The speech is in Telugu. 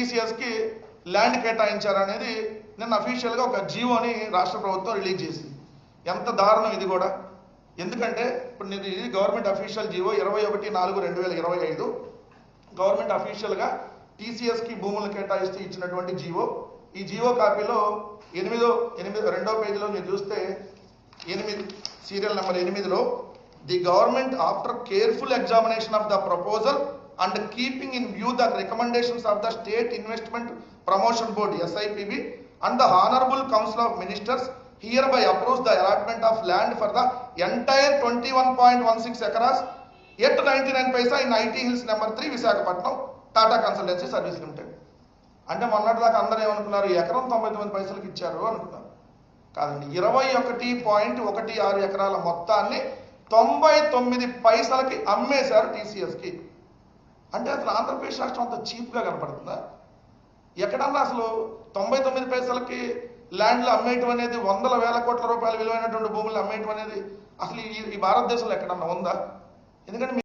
టీసీఎస్కి ల్యాండ్ కేటాయించారనేది నిన్న అఫీషియల్గా ఒక జీవోని రాష్ట్ర ప్రభుత్వం రిలీజ్ చేసింది. ఎంత దారుణం ఇది కూడా. ఎందుకంటే ఇప్పుడు నేను ఇది గవర్నమెంట్ అఫీషియల్ జీవో ఇరవై ఒకటి నాలుగు రెండు వేల ఇరవై ఐదు. గవర్నమెంట్ అఫీషియల్గా టీసీఎస్కి భూములు కేటాయిస్తూ ఇచ్చినటువంటి జీవో. ఈ జీవో కాపీలో ఎనిమిదో ఎనిమిది రెండో పేజీలో మీరు చూస్తే ఎనిమిది సీరియల్ నెంబర్ ఎనిమిదిలో the government after careful examination of the proposal and keeping in view the recommendations of the state investment promotion board SIPB and the honourable council of ministers hereby approves the allotment of land for the entire twenty one point one six acres at ninety nine paisa in IT hills number three Visakhapatnam Tata consultancy service limited అంటే మొన్నటిదాకా అందరూ ఏమనుకున్నారు? ఎకరం తొంభై తొమ్మిది పైసలకు ఇచ్చారు అనుకున్నారు. కాదండి ఇరవై ఒకటి పాయింట్ ఒకటి ఆరు ఎకరాల మొత్తాన్ని తొంభై తొమ్మిది పైసలకి అమ్మేశారు టీసీఎస్కి అంటే అసలు ఆంధ్రప్రదేశ్ రాష్ట్రం అంత చీప్గా కనపడుతుందా? ఎక్కడన్నా అసలు తొంభై తొమ్మిది పైసలకి ల్యాండ్లు అమ్మేయటం అనేది వందల వేల కోట్ల రూపాయల విలువైనటువంటి భూములు అమ్మేయటం అనేది అసలు ఈ ఈ భారతదేశంలో ఎక్కడన్నా ఉందా? ఎందుకంటే